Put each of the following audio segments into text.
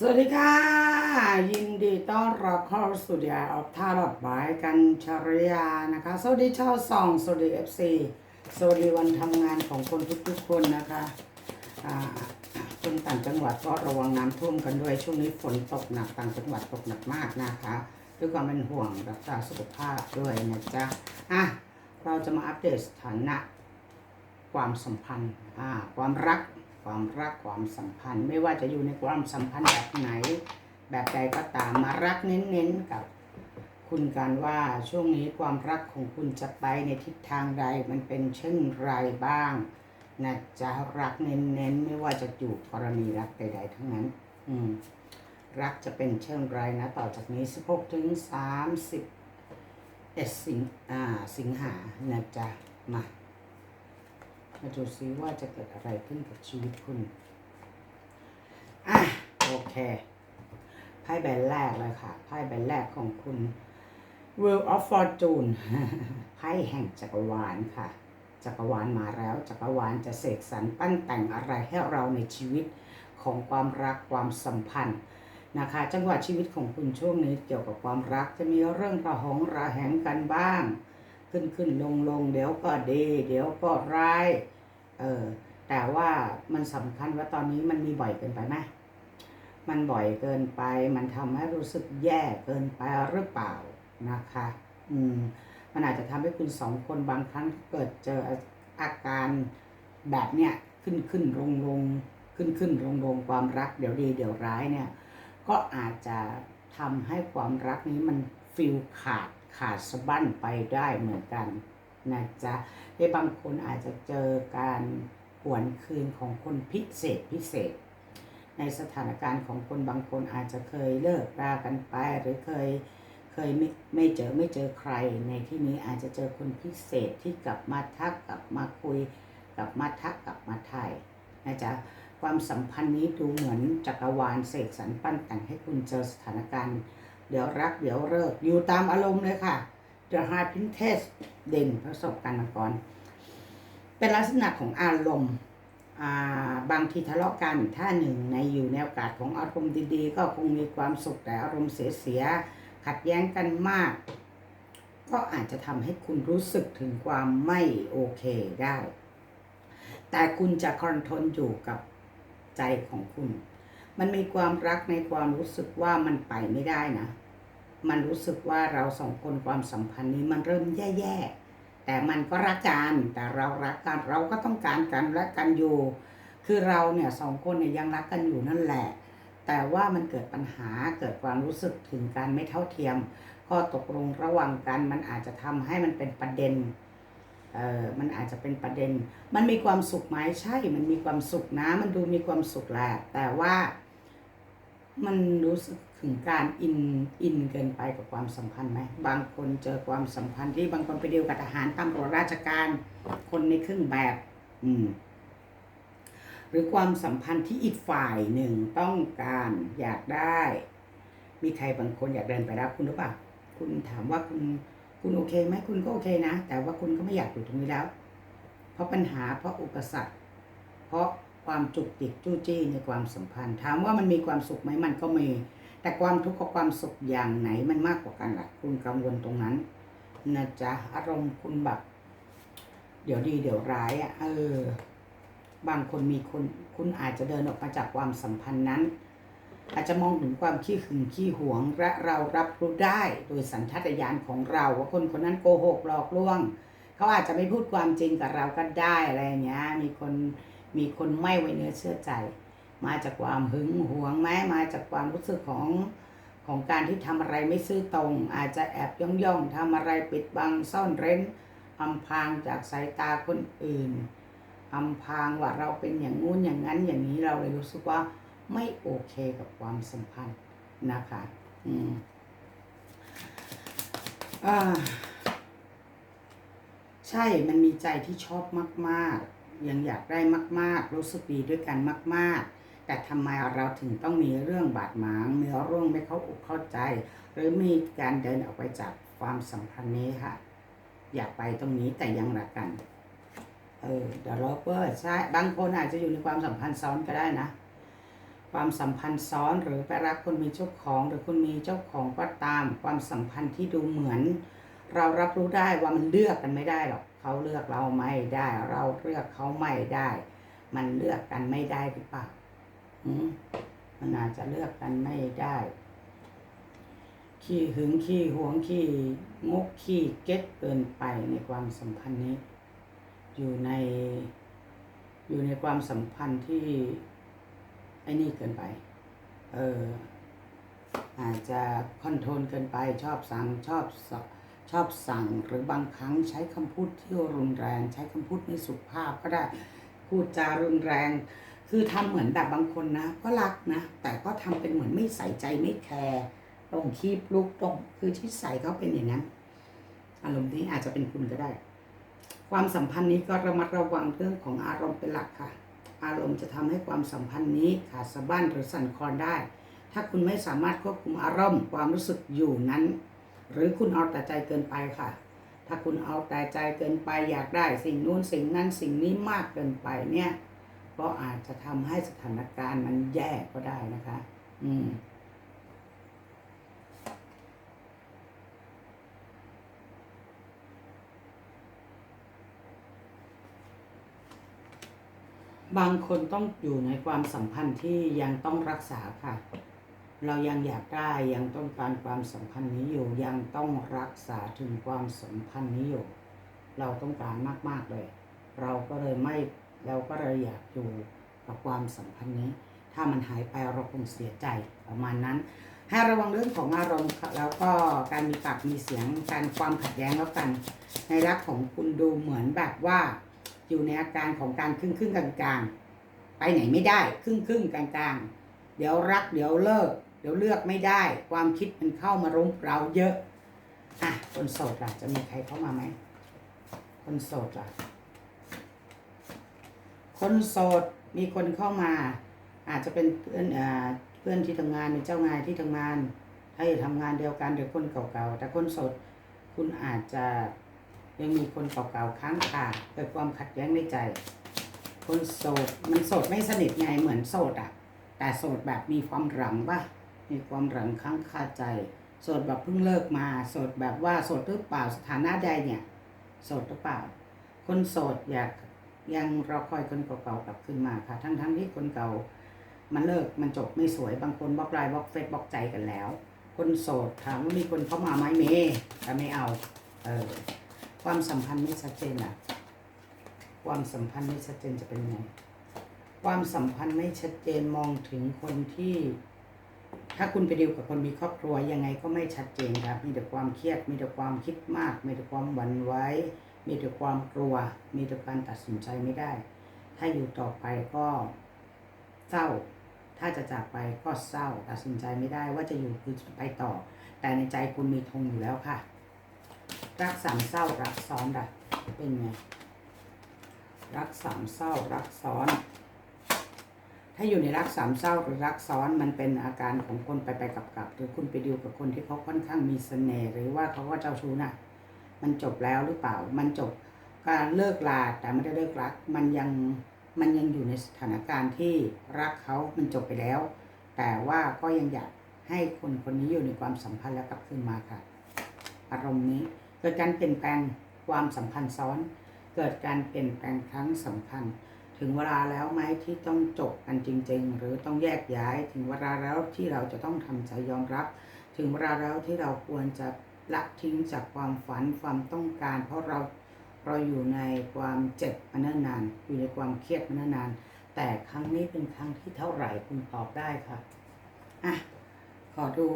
สวัสดีค่ะ ยินดีต้อนรับเข้าสู่เดียออฟท่าดอกไม้กันชรยานะคะ สวัสดีชาวซองสวัสดีเอฟซีสวัสดีวันทำงานของคนทุกๆคนนะคะอ่าคนต่างจังหวัดก็ระวังน้ำท่วมกันด้วยช่วงนี้ฝนตกหนักต่างจังหวัดตกหนักมากนะคะด้วยความเป็นห่วงรักษาสุขภาพด้วยนะจ๊ะอะเราจะมาอัปเดตสถานะ ความสัมพันธ์อ่าความรัก ความรักความสัมพันธ์ ไม่ว่าจะอยู่ในความสัมพันธ์แบบไหน แบบใดก็ตามมารักเน้นๆกับคุณกันว่าช่วงนี้ความรักของคุณจะไปในทิศทางใดมันเป็นเช่นไรบ้างนะจะรักเน้นๆไม่ว่าจะอยู่กรณีรักใด ๆ ทั้งนั้น อืมรักจะเป็นเช่นไรนะ ต่อจากนี้ 16 ถึง 30เอ็ดสิงอ่าสิงหานะจ๊ะมา มาดูซิว่าจะเกิดอะไรขึ้นกับชีวิตคุณ อะ โอเค ไพ่ใบแรกเลยค่ะ ไพ่ใบแรกของคุณ Wheel of Fortune ไพ่แห่งจักรวาลค่ะ จักรวาลมาแล้ว จักรวาลจะเสกสรรปั้นแต่งอะไรให้เราในชีวิตของความรักความสัมพันธ์นะคะจังหวะชีวิตของคุณช่วงนี้เกี่ยวกับความรักจะมีเรื่องระหองระแหงกันบ้าง ขึ้นขึ้นลงลงเดี๋ยวก็ดี เดี๋ยวก็ร้ายเออแต่ว่ามันสำคัญว่าตอนนี้มันมีบ่อยเกินไปไหมมันบ่อยเกินไป มันทำให้รู้สึกแย่เกินไปหรือเปล่านะคะ อืมมันอาจจะทำให้คุณสองคนบางครั้งเกิดเจออาการแบบเนี้ยขึ้นขึ้นลงลงขึ้นขึ้นลงลงความรักเดี๋ยวดีเดี๋ยวร้ายเนี่ย ก็อาจจะทำให้ความรักนี้มันฟิลขาด ขาดสะบั้นไปได้เหมือนกันนะจ๊ะในบางคนอาจจะเจอการหวนคืนของคนพิเศษพิเศษ ในสถานการณ์ของคนบางคนอาจจะเคยเลิกรากันไป หรือเคยเคยไม่ไม่เจอไม่เจอใคร ในที่นี้อาจจะเจอคนพิเศษที่กลับมาทักกลับมาคุย กลับมาทักกลับมาถ่ายนะจ๊ะความสัมพันธ์นี้ดูเหมือนจักรวาลเสกสรรปั้นแต่งให้คุณเจอสถานการณ์ เดี๋ยวรักเดี๋ยวเลิกอยู่ตามอารมณ์เลยค่ะ The High Princess เด่นประสบการณ์มาก่อน เป็นลักษณะของอารมณ์าบางทีทะเลาะกันถ้าหนึ่งในอยู่ในโอกาสของอารมณ์ดีๆ ก็คงมีความสุขแต่อารมณ์เสียๆขัดแย้งกันมาก ก็อาจจะทำให้คุณรู้สึกถึงความไม่โอเคได้ แต่คุณจะคอนโทรลอยู่กับใจของคุณ มันมีความรักในความรู้สึกว่ามันไปไม่ได้นะ มันรู้สึกว่าเราสองคนความสัมพันธ์นี้มันเริ่มแย่ๆ แต่มันก็รักกันแต่เรารักกันเราก็ต้องการกันและกันอยู่ คือเราเนี่ยสองคนเนี่ยยังรักกันอยู่นั่นแหละ แต่ว่ามันเกิดปัญหาเกิดความรู้สึกถึงการไม่เท่าเทียมข้อตกลงระหว่างกันมันอาจจะทำให้มันเป็นประเด็นเออมันอาจจะเป็นประเด็น มันมีความสุขไหมใช่ มันมีความสุขนะ มันดูมีความสุขแหละ แต่ว่า มันรู้สึกถึงการอินอินเกินไปกับความสัมพันธ์ไหมบางคนเจอความสัมพันธ์ที่บางคนไปเดียวกับทหารตำรวจราชการ คนในเครื่องแบบ อืม หรือความสัมพันธ์ที่อีกฝ่ายหนึ่งต้องการอยากได้ มีใครบางคนอยากเดินไปรับคุณหรือเปล่าคุณถามว่าคุณคุณโอเคไหมคุณก็โอเคนะ แต่ว่าคุณก็ไม่อยากอยู่ตรงนี้แล้ว เพราะปัญหาเพราะอุปสรรค เพราะ ความจุกจิกจู้จี้ในความสัมพันธ์ ถามว่ามันมีความสุขไหมมันก็มี แต่ความทุกข์กับความสุขอย่างไหนมันมากกว่ากันล่ะคุณกังวลตรงนั้นนะจ๊ะอารมณ์คุณแบบ เดี๋ยวดีเดี๋ยวร้ายอะเออบางคนมีคนคุณอาจจะเดินออกมาจากความสัมพันธ์นั้น อาจจะมองถึงความขี้หึงขี้หวงและเรารับรู้ได้โดยสัญชาตญาณของเรา ว่าคนคนนั้นโกหกหลอกลวง เขาอาจจะไม่พูดความจริงกับเราก็ได้อะไรเงี้ย มีคน มีคนไม่ไว้เนื้อเชื่อใจ มาจากความหึงหวงไหมมาจากความรู้สึกของของการที่ทำอะไรไม่ซื่อตรง อาจจะแอบย่องย่องทำอะไรปิดบังซ่อนเร้นอำพรางจากสายตาคนอื่นอำพรางว่าเราเป็นอย่างงู้นอย่างนั้นอย่างนี้เราเลยรู้สึกว่าไม่โอเคกับความสัมพันธ์นะคะอืมอ่าใช่มันมีใจที่ชอบมาก ๆ ยังอยากได้มาก ๆ รู้สึกดีด้วยกันมาก ๆ แต่ทำไมเราถึงต้องมีเรื่องบาดหมางมีเรื่องไม่เข้าอกเข้าใจ หรือมีการเดินออกไปจากความสัมพันธ์นี้ค่ะ อยากไปตรงนี้แต่ยังรักกัน เออเดอะโลเปอร์ใช่บางคนอาจจะอยู่ในความสัมพันธ์ซ้อนก็ได้นะ ความสัมพันธ์ซ้อนหรือไปรักคนมีเจ้าของหรือคุณมีเจ้าของก็ตาม ความสัมพันธ์ที่ดูเหมือน เรารับรู้ได้ว่ามันเลือกกันไม่ได้หรอก เขาเลือกเราไม่ได้ เราเลือกเขาไม่ได้ มันเลือกกันไม่ได้หรือเปล่าหืมมันอาจจะเลือกกันไม่ได้ ขี้หึงขี้หวงขี้งกขี้เก็ตเกินไปในความสัมพันธ์นี้ อยู่ใน อยู่ในความสัมพันธ์ที่ไอ้นี่เกินไป เอออาจจะคอนโทรลเกินไปชอบสั่งชอบส ชอบสั่งหรือบางครั้งใช้คำพูดที่รุนแรง ใช้คำพูดไม่สุภาพก็ได้พูดจารุนแรง คือทำเหมือนแบบบางคนนะ ก็รักนะ แต่ก็ทำเป็นเหมือนไม่ใส่ใจไม่แคร์ตรงคีบลุกตรงคือที่ใส่เขาเป็นอย่างนั้นอารมณ์นี้อาจจะเป็นคุณก็ได้ ความสัมพันธ์นี้ก็ระมัดระวังเรื่องของอารมณ์เป็นหลักค่ะ อารมณ์จะทำให้ความสัมพันธ์นี้ขาดสะบั้นหรือสั่นคลอนได้ ถ้าคุณไม่สามารถควบคุมอารมณ์ความรู้สึกอยู่นั้น หรือคุณเอาแต่ใจเกินไปค่ะ ถ้าคุณเอาแต่ใจเกินไปอยากได้สิ่งนู้นสิ่งนั้นสิ่งนี้มากเกินไปเนี่ย ก็อาจจะทำให้สถานการณ์มันแย่ก็ได้นะคะ อืมบางคนต้องอยู่ในความสัมพันธ์ที่ยังต้องรักษาค่ะ เรายังอยากได้ยังต้องการความสัมพันธ์นี้อยู่ยังต้องรักษาถึงความสัมพันธ์นี้อยู่ เราต้องการมาก ๆ เลย เราก็เลยไม่เราก็เลยอยากอยู่กับความสัมพันธ์นี้ ถ้ามันหายไปเราคงเสียใจประมาณนั้น ให้ระวังเรื่องของอารมณ์แล้วก็การมีปากมีเสียงการความขัดแย้งแล้วกัน ในรักของคุณดูเหมือนแบบว่า อยู่ในอาการของการครึ่งครึ่งกลางๆ ไปไหนไม่ได้ครึ่งครึ่งกลางๆ เดี๋ยวรักเดี๋ยวเลิก ดี๋ยวเลือกไม่ได้ ความคิดมันเข้ามารุมเราเยอะ อะ คนโสดล่ะ จะมีใครเข้ามาไหม คนโสดล่ะ คนโสดมีคนเข้ามา อาจจะเป็นเพื่อนอ่าเพื่อนที่ทำงานหรือเจ้านายที่ทำงานถ้าอยู่ทำงานเดียวกันหรือคนเก่าๆ แต่คนโสดคุณอาจจะยังมีคนเก่าๆค้างคาเกิดความขัดแย้งในใจ คนโสดมันโสดไม่สนิทไงเหมือนโสดอะแต่โสดแบบมีความหลังป่ะ มีความหลังค้างคาใจ โสดแบบเพิ่งเลิกมา โสดแบบว่าโสดหรือเปล่าสถานะใดเนี่ย โสดหรือเปล่า คนโสดอยากยังรอคอยคนเก่าๆกลับขึ้นมาค่ะ ทั้งๆที่คนเก่า มันเลิกมันจบไม่สวยบางคนบล็อกไลน์บล็อกเฟซบล็อกใจกันแล้ว คนโสดถามว่ามีคนเข้ามาไหมเมย์แต่ไม่เอาเออความสัมพันธ์ไม่ชัดเจนอะความสัมพันธ์ไม่ชัดเจนจะเป็นยังไงความสัมพันธ์ไม่ชัดเจนมองถึงคนที่ ถ้าคุณไปดีลกับคนมีครอบครัวยังไงก็ไม่ชัดเจนครับ มีแต่ความเครียด มีแต่ความคิดมาก มีแต่ความหวั่นไหวมีแต่ความกลัว มีแต่การตัดสินใจไม่ได้ ถ้าอยู่ต่อไปก็เศร้า ถ้าจะจากไปก็เศร้า ตัดสินใจไม่ได้ว่าจะอยู่คือจะไปต่อ แต่ในใจคุณมีธงอยู่แล้วค่ะ รักสามเศร้ารักซ้อนดัเป็นไง รักสามเศร้ารักซ้อน ถ้าอยู่ในรักสามเศร้าหรือรักซ้อนมันเป็นอาการของคนไปไปกลับกลับหรือคุณไปดิวกับคนที่เขาค่อนข้างมีเสน่ห์หรือว่าเขาก็เจ้าชู้น่ะ มันจบแล้วหรือเปล่า มันจบการเลิกลาแต่ไม่ได้เลิกรัก มันยังมันยังอยู่ในสถานการณ์ที่รักเขามันจบไปแล้ว แต่ว่าก็ยังอยากให้คนคนนี้อยู่ในความสัมพันธ์แล้วกลับขึ้นมาค่ะ อารมณ์นี้เกิดการเปลี่ยนแปลงความสัมพันธ์ซ้อน เกิดการเปลี่ยนแปลงครั้งสำคัญ ถึงเวลาแล้วไหมที่ต้องจบกันจริง ๆ หรือต้องแยกย้าย ถึงเวลาแล้วที่เราจะต้องทำใจยอมรับ ถึงเวลาแล้วที่เราควรจะละทิ้งจากความฝันความต้องการ เพราะเราเราอยู่ในความเจ็บมานิ่นาน อยู่ในความเครียดมานิ่นาน แต่ครั้งนี้เป็นครั้งที่เท่าไหร่คุณตอบได้ค่ะอะขอดู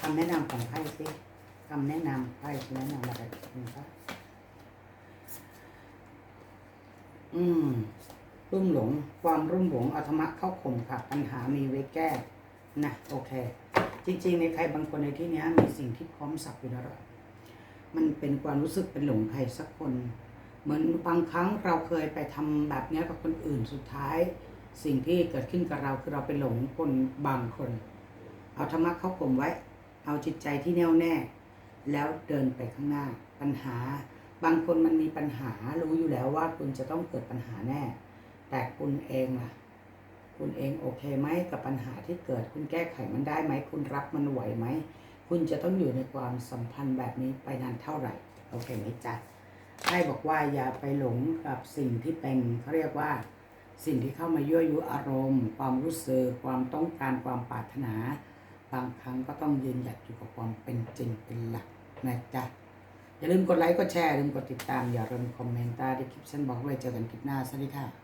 คำแนะนำของไพ่สิคำแนะนำไพ่แนะนำอะไรคุณครับอืม รุ่มหลง ความรุ่มหลงเอาธรรมะเข้าข่มค่ะ ปัญหามีไว้แก้นะโอเค จริง ๆ ในใครบางคนในที่นี้มีสิ่งที่พร้อมสับอยู่แล้วมันเป็นความรู้สึกเป็นหลงใครสักคน เหมือนบางครั้งเราเคยไปทำแบบนี้กับคนอื่นสุดท้าย สิ่งที่เกิดขึ้นกับเราคือเราไปหลงคนบางคน เอาธรรมะเข้าข่มไว้ เอาจิตใจที่แน่วแน่ แล้วเดินไปข้างหน้าปัญหา บางคนมันมีปัญหารู้อยู่แล้วว่าคุณจะต้องเกิดปัญหาแน่ แต่คุณเองล่ะ คุณเองโอเคไหมกับปัญหาที่เกิดคุณแก้ไขมันได้ไหม คุณรับมันไหวไหม คุณจะต้องอยู่ในความสัมพันธ์แบบนี้ไปนานเท่าไหร่ โอเคไหมจ๊ะไพ่บอกว่าอย่าไปหลงกับสิ่งที่เป็นเขาเรียกว่า สิ่งที่เข้ามายั่วยุอารมณ์ ความรู้สึกความต้องการความปรารถนา บางครั้งก็ต้องยืนหยัดอยู่กับความเป็นจริงเป็นหลักนะจ๊ะอย่าลืมกดไลค์กดแชร์ลืมกดติดตามอย่าลืมคอมเมนต์ใต้ที่คลิปฉันบอกเลยเจอกันคลิปหน้าสวัสดีค่ะ